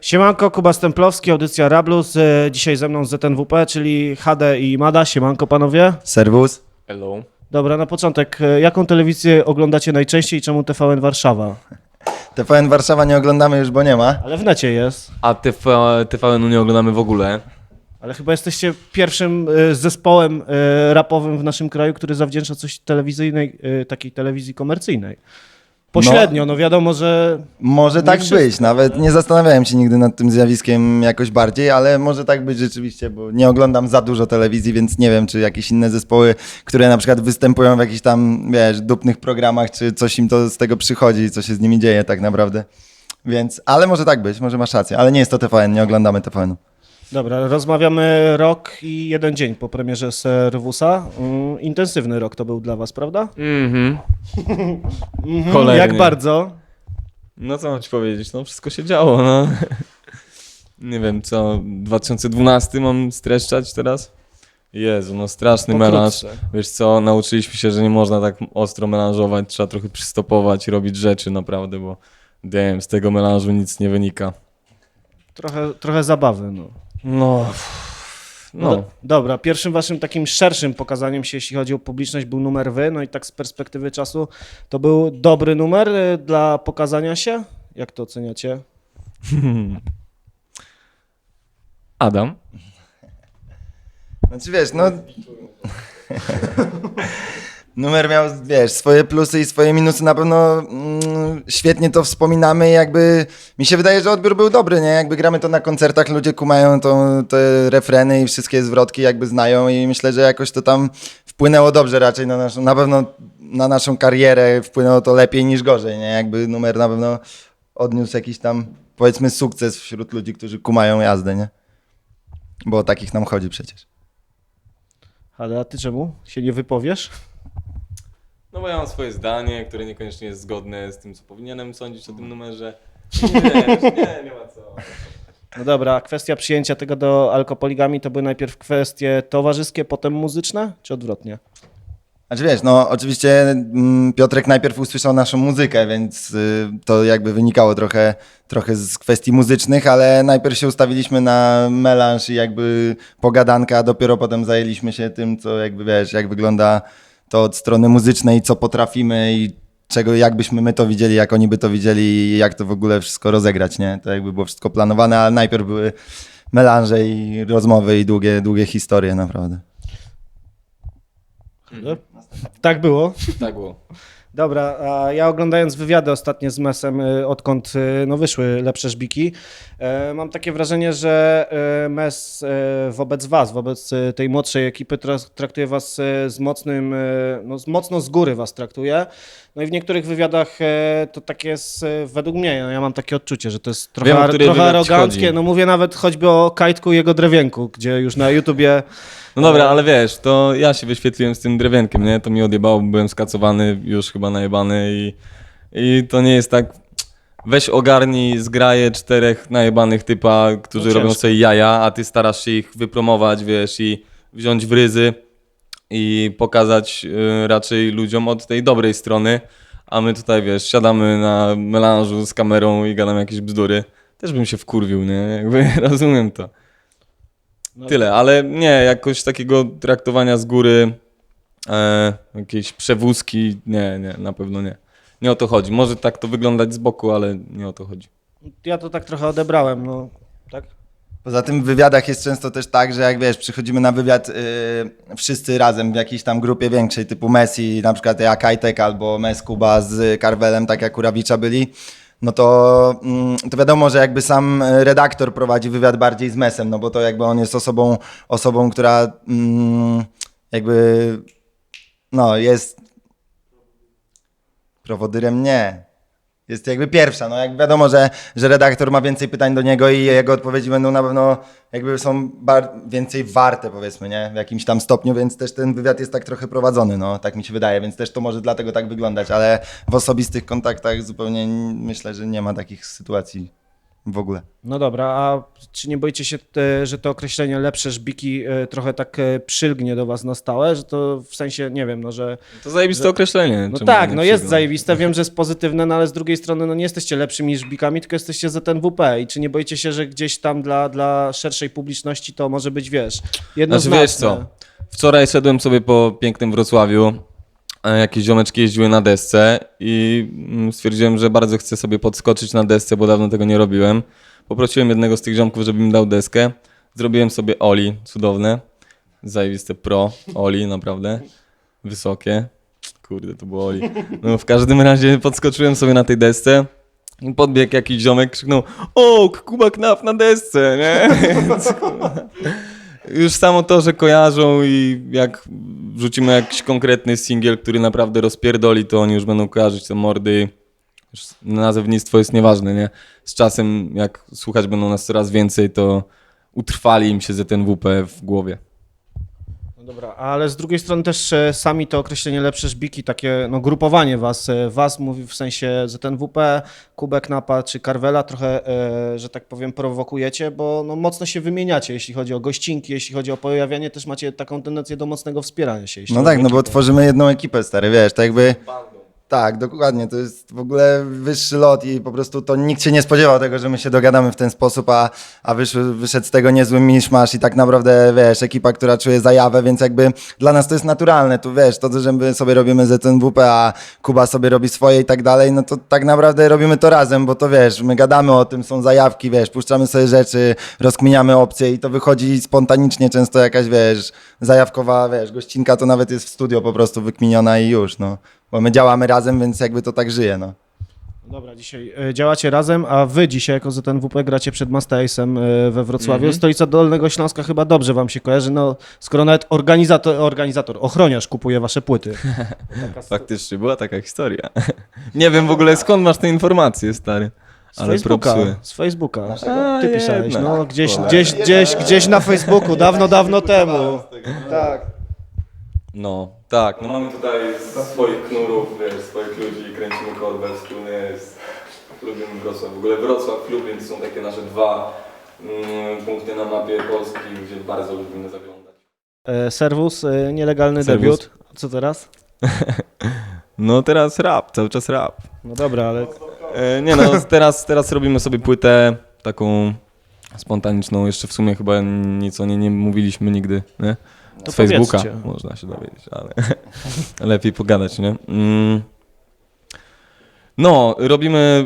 Siemanko, Kuba Stemplowski, audycja Rablus. E, Dzisiaj ze mną ZNWP, czyli HD i Mada. Siemanko panowie. Serwus. Hello. Dobra, na początek, e, jaką telewizję oglądacie najczęściej i czemu TVN Warszawa? TVN Warszawa nie oglądamy już, bo nie ma. Ale w necie jest. A TV, TVN-u nie oglądamy w ogóle. Ale chyba jesteście pierwszym e, zespołem rapowym w naszym kraju, który zawdzięcza coś telewizyjnej, takiej telewizji komercyjnej. Pośrednio, no wiadomo, że Może tak wszystko, być. Nawet nie zastanawiałem się nigdy nad tym zjawiskiem jakoś bardziej, ale może tak być rzeczywiście, bo nie oglądam za dużo telewizji, więc nie wiem, czy jakieś inne zespoły, które na przykład występują w jakichś tam, wiesz, dupnych programach, czy coś im to z tego przychodzi, co się z nimi dzieje tak naprawdę. Więc, ale może tak być, może masz rację, ale nie jest to TVN, nie oglądamy TVN-u. Dobra, rozmawiamy rok i jeden dzień po premierze Serwusa. Mm, intensywny rok to był dla was, prawda? Mhm. Mhm, Cholernie. Jak bardzo? No co mam ci powiedzieć, no wszystko się działo, no. Nie wiem, co, 2012 mam streszczać teraz? Jezu, no straszny melanż. Pokrótce. Wiesz co, nauczyliśmy się, że nie można tak ostro melanżować, trzeba trochę przystopować, robić rzeczy naprawdę, bo damn, z tego melanżu nic nie wynika. Trochę, trochę zabawy, no. No, No. no. do- Dobra, pierwszym waszym takim szerszym pokazaniem się, jeśli chodzi o publiczność, był numer wy. No i tak z perspektywy czasu, to był dobry numer y, dla pokazania się? Jak to oceniacie? Adam? Znaczy wiesz, no... Numer miał, wiesz, swoje plusy i swoje minusy. Na pewno mm, świetnie to wspominamy. i Jakby mi się wydaje, że odbiór był dobry, nie? Jakby gramy to na koncertach, ludzie kumają to, te refreny i wszystkie zwrotki jakby znają i myślę, że jakoś to tam wpłynęło dobrze raczej na naszą, na pewno na naszą karierę wpłynęło to lepiej niż gorzej, nie? Jakby numer na pewno odniósł jakiś tam, powiedzmy, sukces wśród ludzi, którzy kumają jazdę, nie? Bo o takich nam chodzi przecież. Ale a ty czemu się nie wypowiesz? No bo ja mam swoje zdanie, które niekoniecznie jest zgodne z tym, co powinienem sądzić o tym numerze. Nie, nie, nie ma co. No dobra, kwestia przyjęcia tego do alkopoligami to były najpierw kwestie towarzyskie, potem muzyczne, czy odwrotnie? Znaczy wiesz, no oczywiście mm, Piotrek najpierw usłyszał naszą muzykę, więc y, to jakby wynikało trochę, trochę z kwestii muzycznych, ale najpierw się ustawiliśmy na melanż i jakby pogadanka, a dopiero potem zajęliśmy się tym, co jakby wiesz, jak wygląda to od strony muzycznej, co potrafimy i czego, jakbyśmy my to widzieli, jak oni by to widzieli i jak to w ogóle wszystko rozegrać, nie? To jakby było wszystko planowane, ale najpierw były melanże i rozmowy i długie, długie historie naprawdę. Tak było. Tak było. Dobra, a ja oglądając wywiady ostatnie z Mesem, y, odkąd y, no, wyszły lepsze żbiki, e, mam takie wrażenie, że e, Mes e, wobec was, wobec e, tej młodszej ekipy traktuje was e, z mocnym, e, no, z- mocno z góry was traktuje. No i w niektórych wywiadach e, to tak jest e, według mnie, no, ja mam takie odczucie, że to jest trochę, Wiem, ar- trochę aroganckie. chodzi. No mówię nawet choćby o Kajtku i jego drewienku, gdzie już na YouTubie No dobra, ale wiesz, to ja się wyświetliłem z tym drewienkiem, nie? To mi odjebało, byłem skacowany, już chyba najebany i, i to nie jest tak... Weź ogarnij zgraje czterech najebanych typa, którzy No robią ciężko. sobie jaja, a ty starasz się ich wypromować, wiesz, i wziąć w ryzy i pokazać y, raczej ludziom od tej dobrej strony, a my tutaj, wiesz, siadamy na melanżu z kamerą i gadamy jakieś bzdury. Też bym się wkurwił, nie? Jakby rozumiem to. Tyle, ale nie, jakoś takiego traktowania z góry, e, jakiejś przewózki, nie, nie, na pewno nie. Nie o to chodzi. Może tak to wyglądać z boku, ale nie o to chodzi. ja to tak trochę odebrałem, no tak? Poza tym w wywiadach jest często też tak, że jak wiesz, przychodzimy na wywiad yy, wszyscy razem w jakiejś tam grupie większej, typu Messi, na przykład ja Kajtek albo Mes Kuba z Karwelem, tak jak Kurawicza byli, no to, mm, to wiadomo, że jakby sam redaktor prowadzi wywiad bardziej z Mesem, no bo to jakby on jest osobą, osobą która mm, jakby no jest prowodyrem nie. Jest jakby pierwsza. No jak wiadomo, że, że redaktor ma więcej pytań do niego i jego odpowiedzi będą na pewno jakby są bar- więcej warte, powiedzmy, nie? W jakimś tam stopniu, więc też ten wywiad jest tak trochę prowadzony, no tak mi się wydaje, więc też to może dlatego tak wyglądać, ale w osobistych kontaktach zupełnie myślę, że nie ma takich sytuacji. W ogóle. No dobra, a czy nie boicie się, te, że to określenie lepsze żbiki e, trochę tak e, przylgnie do was na stałe, że to w sensie, nie wiem, no że... To zajebiste określenie. No tak, no jest zajebiste, wiem, że jest pozytywne, no ale z drugiej strony no nie jesteście lepszymi żbikami, tylko jesteście ZNWP i czy nie boicie się, że gdzieś tam dla, dla szerszej publiczności to może być, wiesz, Znaczy jednoznaczne? wiesz co, wczoraj szedłem sobie po pięknym Wrocławiu, jakieś ziomeczki jeździły na desce i mm, stwierdziłem, że bardzo chcę sobie podskoczyć na desce, bo dawno tego nie robiłem. Poprosiłem jednego z tych ziomków, żeby mi dał deskę. Zrobiłem sobie Oli, cudowne. Zajebiste pro, Oli, naprawdę. Wysokie. Kurde, to było Oli. No w każdym razie podskoczyłem sobie na tej desce. I podbiegł jakiś ziomek, krzyknął O, Kuba Knaf na desce, nie? Już samo to, że kojarzą i jak wrzucimy jakiś konkretny singiel, który naprawdę rozpierdoli, to oni już będą kojarzyć te mordy. Już nazewnictwo jest nieważne, nie? Z czasem, jak słuchać będą nas coraz więcej, to utrwali im się ZNWP w głowie. Dobra, ale z drugiej strony też e, sami to określenie lepsze żbiki, takie no, grupowanie was, e, was mówi w sensie ZNWP, Kubek Napa czy Carvela trochę, e, że tak powiem, prowokujecie, bo no, mocno się wymieniacie, jeśli chodzi o gościnki, jeśli chodzi o pojawianie, też macie taką tendencję do mocnego wspierania się. No tak, no bo tworzymy jedną ekipę, stary, wiesz, tak jakby... Tak, dokładnie, to jest w ogóle wyższy lot i po prostu to nikt się nie spodziewał tego, że my się dogadamy w ten sposób, a, a wyszły, wyszedł z tego niezły miszmasz i tak naprawdę, wiesz, ekipa, która czuje zajawę, więc jakby dla nas to jest naturalne, tu wiesz, to, że my sobie robimy ZNWP, a Kuba sobie robi swoje i tak dalej, no to tak naprawdę robimy to razem, bo to wiesz, my gadamy o tym, są zajawki, wiesz, puszczamy sobie rzeczy, rozkminiamy opcje i to wychodzi spontanicznie, często jakaś, wiesz, zajawkowa, wiesz, gościnka to nawet jest w studio po prostu wykminiona i już, no. Bo my działamy razem, więc jakby to tak żyje, no. Dobra, dzisiaj e, działacie razem, a wy dzisiaj jako ZNWP gracie przed Mastace'em e, we Wrocławiu. Mhm. Stolica Dolnego Śląska chyba dobrze wam się kojarzy, no skoro nawet organizator, organizator ochroniarz kupuje wasze płyty. Taka sto- Faktycznie, była taka historia. Nie wiem w ogóle skąd masz te informacje, stary. Z Ale Facebooka, z Facebooka. A, Ty pisałeś, jednak. no gdzieś, gdzieś, gdzieś, gdzieś na Facebooku, dawno, dawno temu. Tak. No, tak, no mamy tutaj swoich knurów, wiesz, swoich ludzi, kręcimy korbę wspólnie, jest, lubimy Wrocław. W ogóle Wrocław, Lublin są takie nasze dwa mm, punkty na mapie Polski, gdzie bardzo lubimy zaglądać. E, Serwus, e, nielegalny Serwus. debiut. Co teraz? No teraz rap, cały czas rap. No dobra, ale E, nie no, teraz, teraz robimy sobie płytę taką spontaniczną, jeszcze w sumie chyba nic o niej nie mówiliśmy nigdy, nie? To Z Facebooka powiedzcie. można się dowiedzieć, ale lepiej pogadać, nie? Mm. No, robimy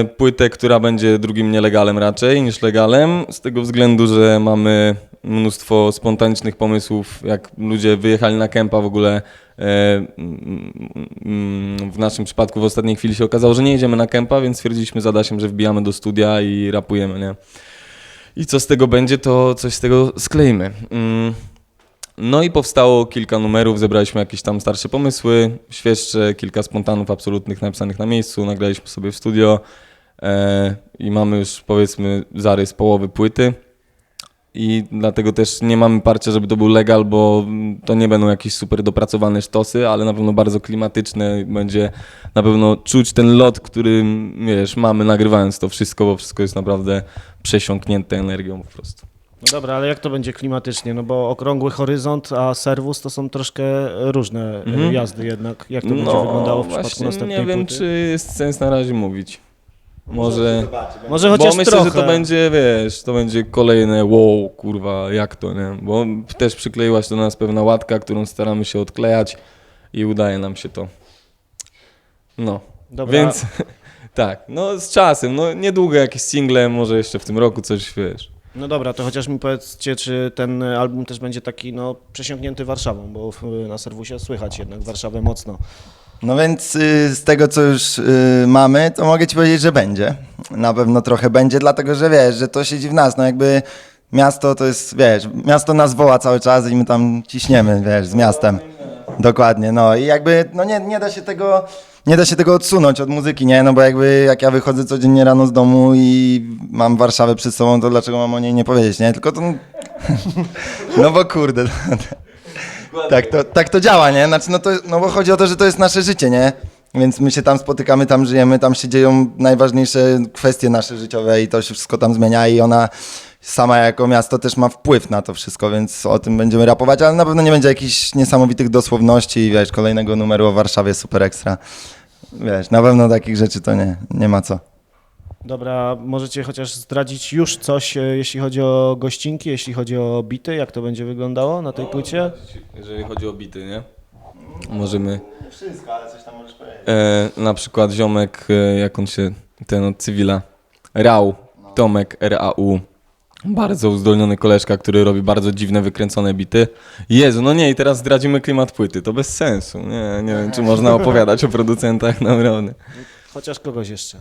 e, płytę, która będzie drugim nielegalem raczej niż legalem, z tego względu, że mamy mnóstwo spontanicznych pomysłów, jak ludzie wyjechali na kempa w ogóle. e, mm, mm, w naszym przypadku w ostatniej chwili się okazało, że nie jedziemy na kempa, więc stwierdziliśmy z Adasiem, że wbijamy do studia i rapujemy, nie? I co z tego będzie, to coś z tego skleimy. Mm. No i powstało kilka numerów, zebraliśmy jakieś tam starsze pomysły, świeższe, kilka spontanów absolutnych napisanych na miejscu, nagraliśmy sobie w studio e, i mamy już powiedzmy zarys połowy płyty. I dlatego też nie mamy parcia, żeby to był legal, bo to nie będą jakieś super dopracowane sztosy, ale na pewno bardzo klimatyczne. Będzie na pewno czuć ten lot, który wiesz, mamy nagrywając to wszystko, bo wszystko jest naprawdę przesiąknięte energią po prostu. No dobra, ale jak to będzie klimatycznie? No bo okrągły horyzont, a serwus to są troszkę różne e, Mhm. jazdy jednak. Jak to będzie wyglądało w przypadku właśnie następnej nie wiem, płyty? czy jest sens na razie mówić. Może, Może bo chociaż myślę, trochę. że to będzie, wiesz, to będzie kolejne wow, kurwa, jak to, nie? Bo też przykleiła się do nas pewna łatka, którą staramy się odklejać i udaje nam się to. No, Dobra, więc tak, no z czasem, no niedługo jakieś single, może jeszcze w tym roku coś, wiesz. No dobra, to chociaż mi powiedzcie, czy ten album też będzie taki no, przesiąknięty Warszawą, bo w, na serwusie słychać jednak Warszawę mocno. No więc y, z tego, co już y, mamy, to mogę ci powiedzieć, że będzie. Na pewno trochę będzie, dlatego że wiesz, że to siedzi w nas. No jakby miasto to jest, wiesz, miasto nas woła cały czas i my tam ciśniemy, wiesz, z miastem. Dokładnie, no i jakby, no nie, nie da się tego, nie da się tego odsunąć od muzyki, nie? No bo jakby jak ja wychodzę codziennie rano z domu i mam Warszawę przed sobą, to dlaczego mam o niej nie powiedzieć, nie? Tylko to, no bo kurde, tak to, tak to działa, nie? Znaczy, no, to, no bo chodzi o to, że to jest nasze życie, nie? Więc my się tam spotykamy, tam żyjemy, tam się dzieją najważniejsze kwestie nasze życiowe i to się wszystko tam zmienia i ona sama jako miasto też ma wpływ na to wszystko, więc o tym będziemy rapować, ale na pewno nie będzie jakichś niesamowitych dosłowności, wiesz, kolejnego numeru o Warszawie super ekstra. Wiesz, na pewno takich rzeczy to nie, nie ma co. Dobra, możecie chociaż zdradzić już coś, e, jeśli chodzi o gościnki, jeśli chodzi o bity, jak to będzie wyglądało na tej płycie? Jeżeli chodzi o bity, nie? Możemy... Nie wszystko, ale coś tam możesz powiedzieć. E, na przykład ziomek, e, jak on się, ten od cywila, Rał, Tomek, R-A-U. Bardzo uzdolniony koleżka, który robi bardzo dziwne, wykręcone bity. Jezu, no nie, i teraz zdradzimy klimat płyty, to bez sensu. Nie, nie wiem, czy można opowiadać o producentach, naprawdę. Chociaż kogoś jeszcze.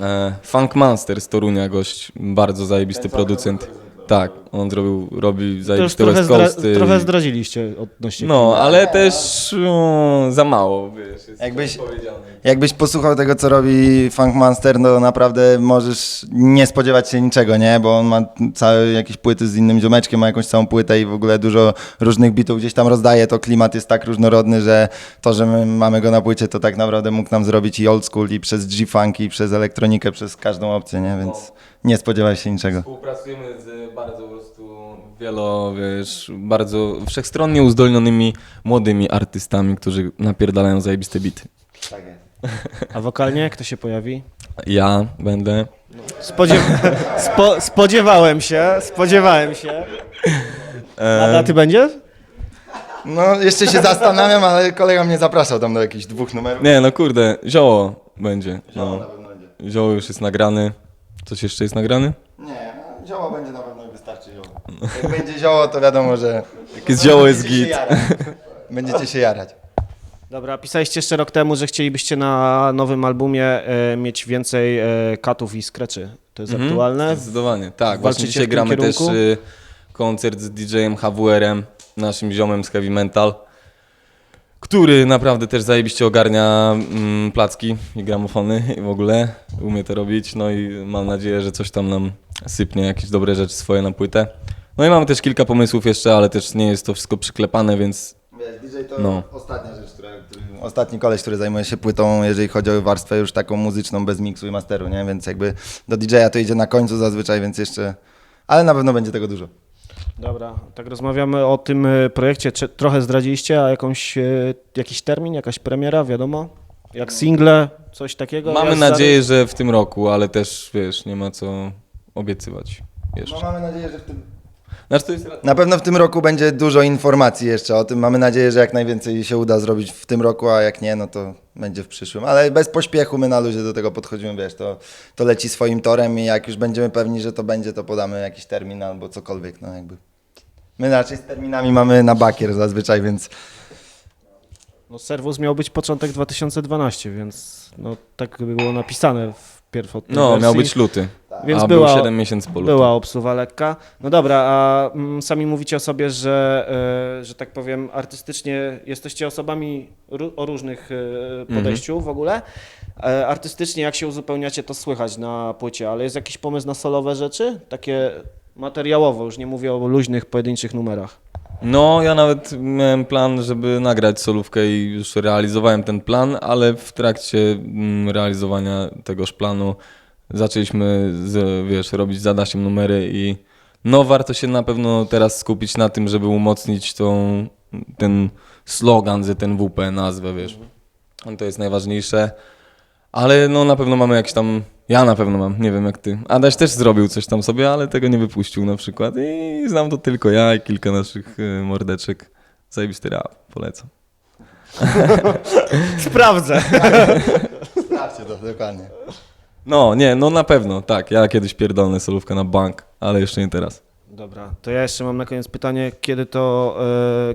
E, Funk Monster z Torunia, gość, bardzo zajebisty producent. Tak, on zrobił, robi zajebiste trochę, West zdra- Coasty. trochę zdradziliście odnośnie No, ale też o, za mało, wiesz, jest Jakbyś- powiedziane. Jakbyś posłuchał tego, co robi Funk Monster, no naprawdę możesz nie spodziewać się niczego, nie? Bo on ma całe jakieś płyty z innym ziomeczkiem, ma jakąś całą płytę i w ogóle dużo różnych bitów gdzieś tam rozdaje. To klimat jest tak różnorodny, że to, że my mamy go na płycie, to tak naprawdę mógł nam zrobić i old school, i przez G-Funk, i przez elektronikę, przez każdą opcję, nie? Więc nie spodziewaj się niczego. Współpracujemy z bardzo wielo, wiesz, bardzo wszechstronnie uzdolnionymi młodymi artystami, którzy napierdalają zajebiste bity. Tak jest. A wokalnie kto się pojawi? Ja będę. Spodziew- spo- spodziewałem się, spodziewałem się. A daty będzie? No, jeszcze się zastanawiam, ale kolega mnie zapraszał tam do jakichś dwóch numerów. Nie, no kurde, zioło będzie. No. Zioło już jest nagrany. Coś jeszcze jest nagrany? Nie, no, zioło będzie na pewno wystarczy zioło. Jak będzie zioło, to wiadomo, że... Jak jest zioło, jest Będziecie się git. jarać. Będziecie się jarać. Dobra, pisaliście jeszcze rok temu, że chcielibyście na nowym albumie e, mieć więcej e, katów i skreczy. To jest aktualne? Zdecydowanie, tak. Walczycie Właśnie w dzisiaj tym gramy kierunku? też y, koncert z DJ-em HWR-em, naszym ziomem z Heavy Mental, który naprawdę też zajebiście ogarnia mm, placki i gramofony i w ogóle umie to robić. No i mam nadzieję, że coś tam nam sypnie, jakieś dobre rzeczy swoje na płytę. No i mamy też kilka pomysłów jeszcze, ale też nie jest to wszystko przyklepane, więc Wiesz, DJ to No. ostatnia rzecz, która, który, ostatni koleś, który zajmuje się płytą, jeżeli chodzi o warstwę już taką muzyczną, bez miksu i masteru, nie? Więc jakby do DJ-a to idzie na końcu zazwyczaj, więc jeszcze... Ale na pewno będzie tego dużo. Dobra, tak rozmawiamy o tym e, projekcie. Czy trochę zdradziliście, a jakąś, e, jakiś termin, jakaś premiera, wiadomo? Jak single, coś takiego? mamy nadzieję, że w tym roku, ale też wiesz, nie ma co obiecywać No jeszcze. mamy nadzieję, że w tym... Znaczy to jest Na pewno w tym roku będzie dużo informacji jeszcze o tym. Mamy nadzieję, że jak najwięcej się uda zrobić w tym roku, a jak nie, no to będzie w przyszłym. Ale bez pośpiechu my na luzie do tego podchodzimy, wiesz, to, to leci swoim torem i jak już będziemy pewni, że to będzie, to podamy jakiś termin albo cokolwiek, no jakby. My raczej z terminami mamy na bakier zazwyczaj, więc No, Serwus miał być początek 2012, więc no, tak by było napisane w pierwotnej No, wersji. miał być luty. Więc a była, był 7 miesięcy po była obsuwa lekka. No dobra, a mm, sami mówicie o sobie, że, e, że tak powiem, artystycznie jesteście osobami o różnych e, podejściu w ogóle. E, artystycznie jak się uzupełniacie, to słychać na płycie, ale jest jakiś pomysł na solowe rzeczy? Takie materiałowo, już nie mówię o luźnych, pojedynczych numerach. No, ja nawet miałem plan, żeby nagrać solówkę i już realizowałem ten plan, ale w trakcie mm, realizowania tegoż planu zaczęliśmy, z, wiesz, robić z Adasiem numery i no warto się na pewno teraz skupić na tym, żeby umocnić tą, ten slogan, że ten WP nazwę, wiesz. To jest najważniejsze. Ale no na pewno mamy jakieś tam. Ja na pewno mam, nie wiem jak ty. Adaś też zrobił coś tam sobie, ale tego nie wypuścił na przykład. I znam to tylko ja i kilka naszych y, mordeczek. Zajebisty rap, polecam. Sprawdzę. sprawdźcie to dokładnie. No, nie, no na pewno, tak. Ja kiedyś pierdolę solówkę na bank, ale jeszcze nie teraz. Dobra, to ja jeszcze mam na koniec pytanie, kiedy to,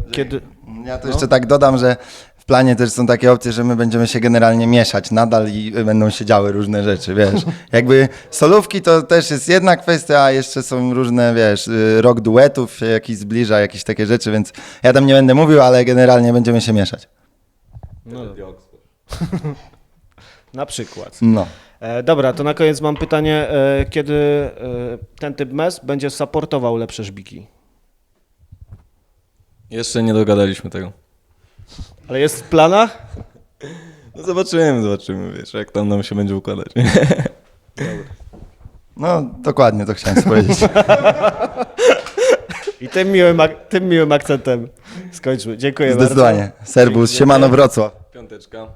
e, kiedy... Ja to No. jeszcze tak dodam, że w planie też są takie opcje, że my będziemy się generalnie mieszać nadal i będą się działy różne rzeczy, wiesz. Jakby solówki to też jest jedna kwestia, a jeszcze są różne, wiesz, y, rok duetów się jakiś zbliża, jakieś takie rzeczy, więc ja tam nie będę mówił, ale generalnie będziemy się mieszać. No, na przykład. No. E, dobra, to na koniec mam pytanie, e, kiedy e, ten typ MES będzie supportował lepsze żbiki? Jeszcze nie dogadaliśmy tego. Ale jest w planach? No zobaczymy, zobaczymy, wiesz, jak tam nam się będzie układać. No, dokładnie, to chciałem powiedzieć. I tym miłym, ak- tym miłym akcentem skończmy. Dziękuję bardzo. Zdecydowanie. Serwus, siemano Wrocław. Piąteczka.